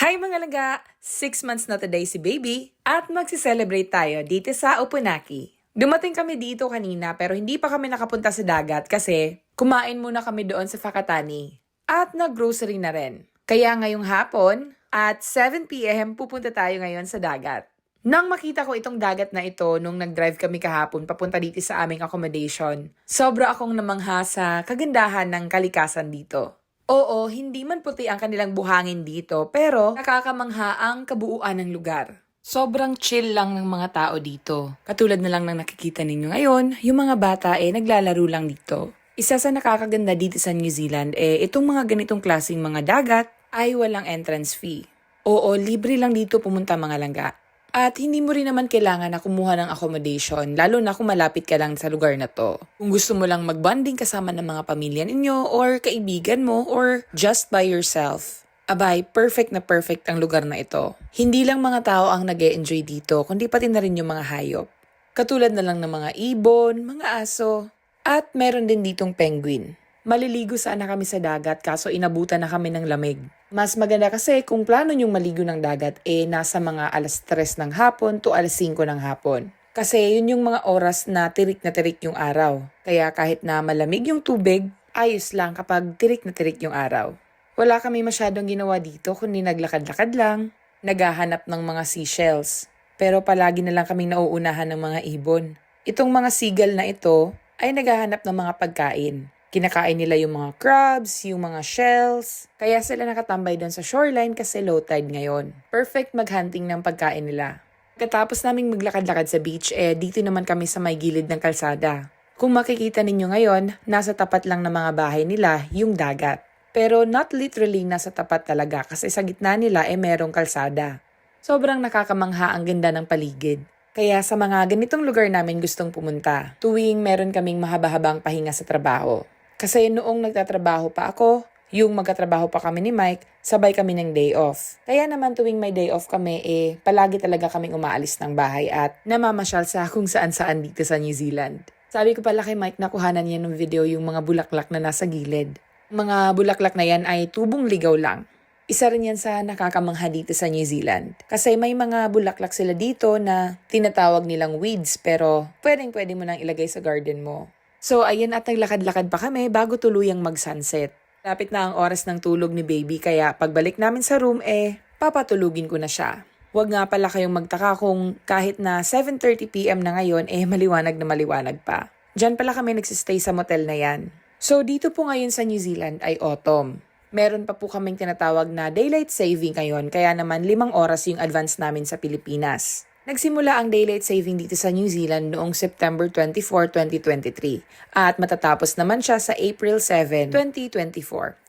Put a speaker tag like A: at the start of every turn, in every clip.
A: Hi mga laga! Six months na today si baby at magsi-celebrate tayo dito sa Opunaki. Dumating kami dito kanina pero hindi pa kami nakapunta sa dagat kasi kumain muna kami doon sa Fakatani at nag-grocery na rin. Kaya ngayong hapon at 7pm pupunta tayo ngayon sa dagat. Nang makita ko itong dagat na ito nung nag-drive kami kahapon papunta dito sa aming accommodation, sobra akong namangha sa kagandahan ng kalikasan dito. Oo, hindi man puti ang kanilang buhangin dito, pero nakakamangha ang kabuuan ng lugar. Sobrang chill lang ng mga tao dito. Katulad na lang ng nakikita ninyo ngayon, yung mga bata eh naglalaro lang dito. Isa sa nakakaganda dito sa New Zealand eh itong mga ganitong klaseng mga dagat ay walang entrance fee. Oo, libre lang dito pumunta mga langga. At hindi mo rin naman kailangan na kumuha ng accommodation, lalo na kung malapit ka lang sa lugar na to. Kung gusto mo lang magbanding kasama ng mga pamilya ninyo, or kaibigan mo, or just by yourself. Abay, perfect na perfect ang lugar na ito. Hindi lang mga tao ang nag enjoy dito, kundi pati na rin yung mga hayop. Katulad na lang ng mga ibon, mga aso, at meron din ditong penguin. Maliligo sana kami sa dagat kaso inabutan na kami ng lamig. Mas maganda kasi kung plano nyong maligo ng dagat eh nasa mga alas 3 ng hapon to alas 5 ng hapon. Kasi yun yung mga oras na tirik na tirik yung araw. Kaya kahit na malamig yung tubig, ayos lang kapag tirik na tirik yung araw. Wala kami masyadong ginawa dito kundi naglakad-lakad lang, naghahanap ng mga seashells. Pero palagi na lang kaming nauunahan ng mga ibon. Itong mga seagull na ito ay naghahanap ng mga pagkain. Kinakain nila yung mga crabs, yung mga shells. Kaya sila nakatambay doon sa shoreline kasi low tide ngayon. Perfect maghunting ng pagkain nila. Katapos naming maglakad-lakad sa beach, eh dito naman kami sa may gilid ng kalsada. Kung makikita ninyo ngayon, nasa tapat lang ng mga bahay nila yung dagat. Pero not literally nasa tapat talaga kasi sa gitna nila eh merong kalsada. Sobrang nakakamangha ang ganda ng paligid. Kaya sa mga ganitong lugar namin gustong pumunta, tuwing meron kaming mahaba-habang pahinga sa trabaho. Kasi noong nagtatrabaho pa ako, yung magkatrabaho pa kami ni Mike, sabay kami ng day off. Kaya naman tuwing may day off kami, eh, palagi talaga kaming umaalis ng bahay at namamasyal sa kung saan-saan dito sa New Zealand. Sabi ko pala kay Mike na kuhanan niya ng video yung mga bulaklak na nasa gilid. Mga bulaklak na yan ay tubong ligaw lang. Isa rin yan sa nakakamangha dito sa New Zealand. Kasi may mga bulaklak sila dito na tinatawag nilang weeds pero pwedeng pwede mo nang ilagay sa garden mo. So ayan at naglakad-lakad pa kami bago tuluyang mag-sunset. Lapit na ang oras ng tulog ni baby kaya pagbalik namin sa room eh papatulugin ko na siya. Huwag nga pala kayong magtaka kung kahit na 7.30pm na ngayon eh maliwanag na maliwanag pa. Diyan pala kami nagsistay sa motel na yan. So dito po ngayon sa New Zealand ay autumn. Meron pa po kaming tinatawag na daylight saving ngayon kaya naman limang oras yung advance namin sa Pilipinas. Nagsimula ang daylight saving dito sa New Zealand noong September 24, 2023 at matatapos naman siya sa April 7, 2024.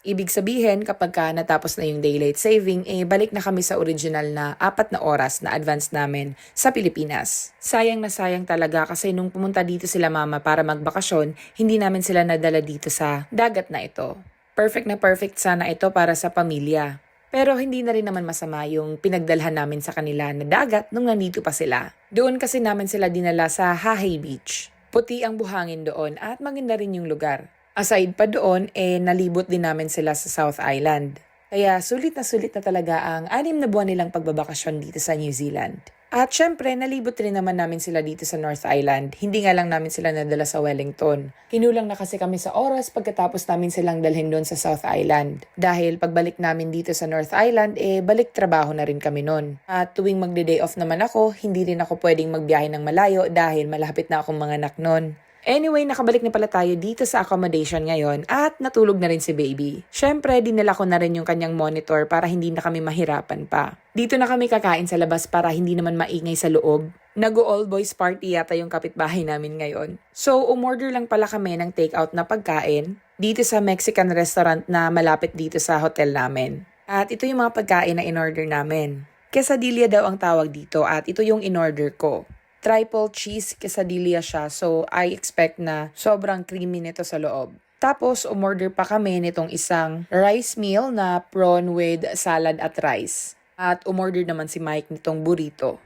A: Ibig sabihin kapag ka natapos na yung daylight saving, eh balik na kami sa original na apat na oras na advance namin sa Pilipinas. Sayang na sayang talaga kasi nung pumunta dito sila mama para magbakasyon, hindi namin sila nadala dito sa dagat na ito. Perfect na perfect sana ito para sa pamilya. Pero hindi na rin naman masama yung pinagdalhan namin sa kanila na dagat nung nandito pa sila. Doon kasi namin sila dinala sa Hahay Beach. Puti ang buhangin doon at maganda rin yung lugar. Aside pa doon, eh nalibot din namin sila sa South Island. Kaya sulit na sulit na talaga ang anim na buwan nilang pagbabakasyon dito sa New Zealand. At syempre, nalibot rin naman namin sila dito sa North Island. Hindi nga lang namin sila nadala sa Wellington. Kinulang na kasi kami sa oras pagkatapos namin silang dalhin doon sa South Island. Dahil pagbalik namin dito sa North Island, eh balik trabaho na rin kami noon. At tuwing magde-day off naman ako, hindi rin ako pwedeng magbiyahe ng malayo dahil malapit na akong mga anak noon. Anyway, nakabalik na pala tayo dito sa accommodation ngayon at natulog na rin si baby. Syempre, dinala ko na rin yung kanyang monitor para hindi na kami mahirapan pa. Dito na kami kakain sa labas para hindi naman maingay sa loob. Nag-all boys party yata yung kapitbahay namin ngayon. So, umorder lang pala kami ng takeout na pagkain dito sa Mexican restaurant na malapit dito sa hotel namin. At ito yung mga pagkain na in-order namin. Quesadilla daw ang tawag dito at ito yung in-order ko triple cheese quesadilla siya. So, I expect na sobrang creamy nito sa loob. Tapos, umorder pa kami nitong isang rice meal na prawn with salad at rice. At umorder naman si Mike nitong burrito.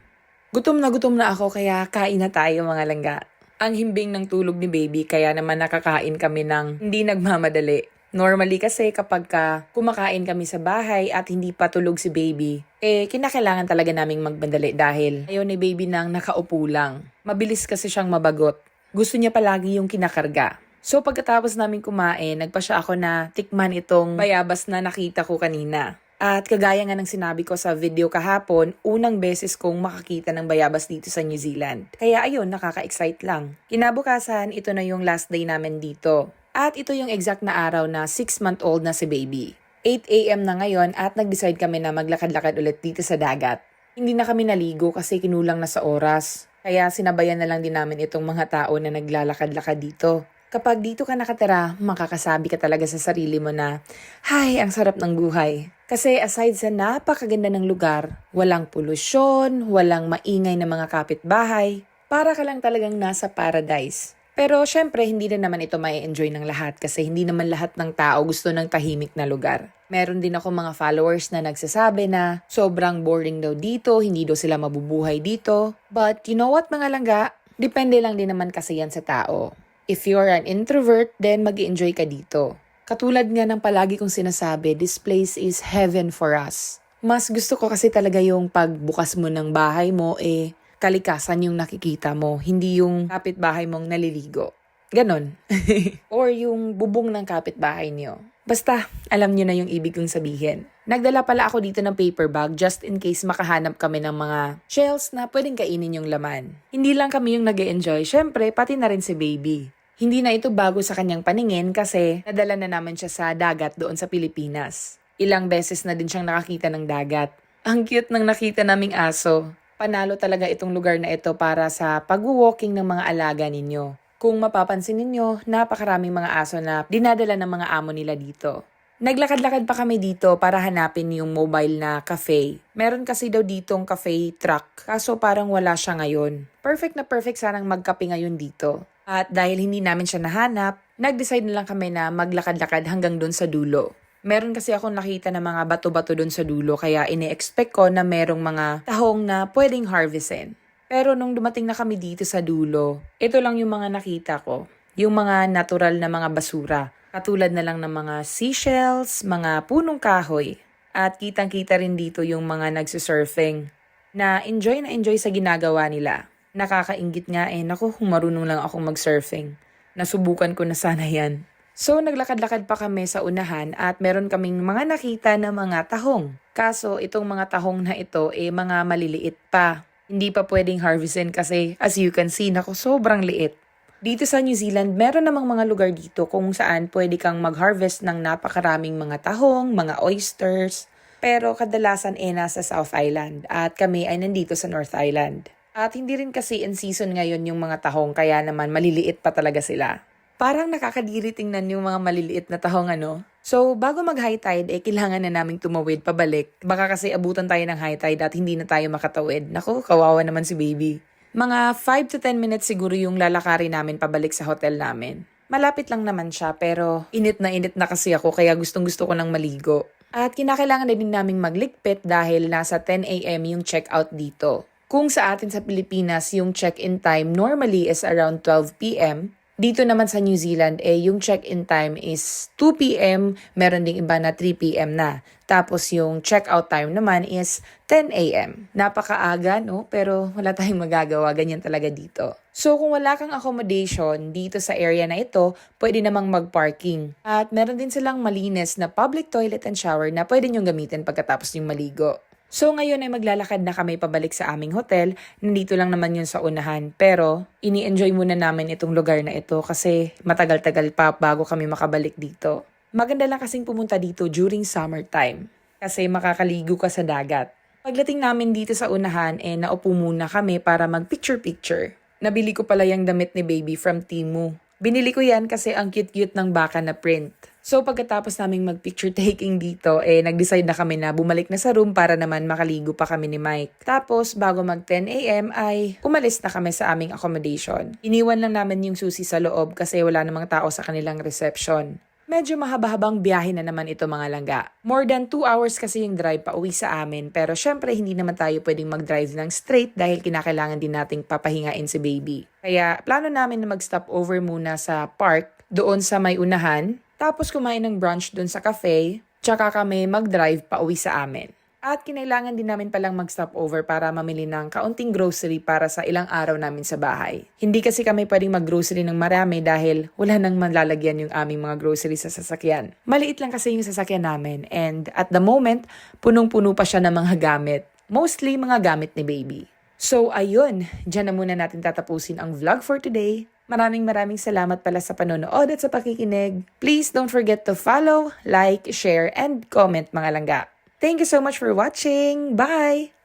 A: Gutom na gutom na ako kaya kain na tayo mga langga. Ang himbing ng tulog ni baby kaya naman nakakain kami ng hindi nagmamadali. Normally kasi kapag ka kumakain kami sa bahay at hindi pa tulog si baby, eh kinakailangan talaga naming magmadali dahil ayaw ni baby nang nakaupo lang. Mabilis kasi siyang mabagot. Gusto niya palagi yung kinakarga. So pagkatapos namin kumain, nagpa siya ako na tikman itong bayabas na nakita ko kanina. At kagaya nga ng sinabi ko sa video kahapon, unang beses kong makakita ng bayabas dito sa New Zealand. Kaya ayun, nakaka-excite lang. Kinabukasan, ito na yung last day namin dito. At ito yung exact na araw na 6-month-old na si baby. 8 a.m. na ngayon at nag-decide kami na maglakad-lakad ulit dito sa dagat. Hindi na kami naligo kasi kinulang na sa oras. Kaya sinabayan na lang din namin itong mga tao na naglalakad-lakad dito. Kapag dito ka nakatira, makakasabi ka talaga sa sarili mo na, Hay, ang sarap ng buhay. Kasi aside sa napakaganda ng lugar, walang polusyon, walang maingay na mga kapitbahay, para ka lang talagang nasa paradise. Pero syempre, hindi na naman ito may enjoy ng lahat kasi hindi naman lahat ng tao gusto ng tahimik na lugar. Meron din ako mga followers na nagsasabi na sobrang boring daw dito, hindi daw sila mabubuhay dito. But you know what mga langga? Depende lang din naman kasi yan sa tao. If you're an introvert, then mag enjoy ka dito. Katulad nga ng palagi kong sinasabi, this place is heaven for us. Mas gusto ko kasi talaga yung pagbukas mo ng bahay mo, eh, kalikasan yung nakikita mo, hindi yung kapitbahay mong naliligo. Ganon. Or yung bubong ng kapitbahay niyo. Basta, alam niyo na yung ibig kong sabihin. Nagdala pala ako dito ng paper bag just in case makahanap kami ng mga shells na pwedeng kainin yung laman. Hindi lang kami yung nag enjoy syempre pati na rin si baby. Hindi na ito bago sa kanyang paningin kasi nadala na naman siya sa dagat doon sa Pilipinas. Ilang beses na din siyang nakakita ng dagat. Ang cute ng nakita naming aso. Panalo talaga itong lugar na ito para sa pag-walking ng mga alaga ninyo. Kung mapapansin ninyo, napakaraming mga aso na dinadala ng mga amo nila dito. Naglakad-lakad pa kami dito para hanapin yung mobile na cafe. Meron kasi daw ditong cafe truck, kaso parang wala siya ngayon. Perfect na perfect sanang magkape ngayon dito. At dahil hindi namin siya nahanap, nag-decide na lang kami na maglakad-lakad hanggang doon sa dulo. Meron kasi akong nakita na mga bato-bato doon sa dulo kaya ine-expect ko na merong mga tahong na pwedeng harvestin. Pero nung dumating na kami dito sa dulo, ito lang yung mga nakita ko. Yung mga natural na mga basura. Katulad na lang ng mga seashells, mga punong kahoy. At kitang-kita rin dito yung mga nagsisurfing na enjoy na enjoy sa ginagawa nila. Nakakaingit nga eh, naku, marunong lang akong mag-surfing. Nasubukan ko na sana yan. So, naglakad-lakad pa kami sa unahan at meron kaming mga nakita na mga tahong. Kaso, itong mga tahong na ito, eh, mga maliliit pa. Hindi pa pwedeng harvestin kasi, as you can see, naku, sobrang liit. Dito sa New Zealand, meron namang mga lugar dito kung saan pwede kang mag-harvest ng napakaraming mga tahong, mga oysters. Pero kadalasan eh nasa South Island at kami ay nandito sa North Island. At hindi rin kasi in season ngayon yung mga tahong kaya naman maliliit pa talaga sila. Parang nakakadiri tingnan yung mga maliliit na tahong ano. So, bago mag-high tide, eh, kailangan na naming tumawid pabalik. Baka kasi abutan tayo ng high tide at hindi na tayo makatawid. Naku, kawawa naman si baby. Mga 5 to 10 minutes siguro yung lalakari namin pabalik sa hotel namin. Malapit lang naman siya pero init na init na kasi ako kaya gustong gusto ko ng maligo. At kinakailangan na din naming maglikpit dahil nasa 10 a.m. yung check-out dito. Kung sa atin sa Pilipinas, yung check-in time normally is around 12 p.m., dito naman sa New Zealand, eh, yung check-in time is 2 p.m., meron ding iba na 3 p.m. na. Tapos yung check-out time naman is 10 a.m. Napakaaga, no? Pero wala tayong magagawa, ganyan talaga dito. So kung wala kang accommodation dito sa area na ito, pwede namang mag-parking. At meron din silang malinis na public toilet and shower na pwede nyong gamitin pagkatapos yung maligo. So ngayon ay maglalakad na kami pabalik sa aming hotel. Nandito lang naman yun sa unahan. Pero ini-enjoy muna namin itong lugar na ito kasi matagal-tagal pa bago kami makabalik dito. Maganda lang kasing pumunta dito during summertime kasi makakaligo ka sa dagat. Pagdating namin dito sa unahan, eh naupo muna kami para mag-picture-picture. Nabili ko pala yung damit ni baby from Timu. Binili ko yan kasi ang cute-cute ng baka na print. So pagkatapos naming mag-picture taking dito, eh nag-decide na kami na bumalik na sa room para naman makaligo pa kami ni Mike. Tapos bago mag 10 a.m. ay umalis na kami sa aming accommodation. Iniwan lang namin yung susi sa loob kasi wala namang tao sa kanilang reception. Medyo mahaba-habang biyahe na naman ito mga langga. More than 2 hours kasi yung drive pa uwi sa amin pero syempre hindi naman tayo pwedeng mag-drive ng straight dahil kinakailangan din nating papahingain si baby. Kaya plano namin na mag-stop over muna sa park doon sa may unahan Tapos kumain ng brunch dun sa cafe, tsaka kami mag-drive pa uwi sa amin. At kinailangan din namin palang mag-stop over para mamili ng kaunting grocery para sa ilang araw namin sa bahay. Hindi kasi kami pwedeng mag-grocery ng marami dahil wala nang manlalagyan yung aming mga grocery sa sasakyan. Maliit lang kasi yung sasakyan namin and at the moment, punong-puno pa siya ng mga gamit. Mostly mga gamit ni baby. So ayun, dyan na muna natin tatapusin ang vlog for today. Maraming maraming salamat pala sa panonood at sa pakikinig. Please don't forget to follow, like, share, and comment mga langga. Thank you so much for watching. Bye!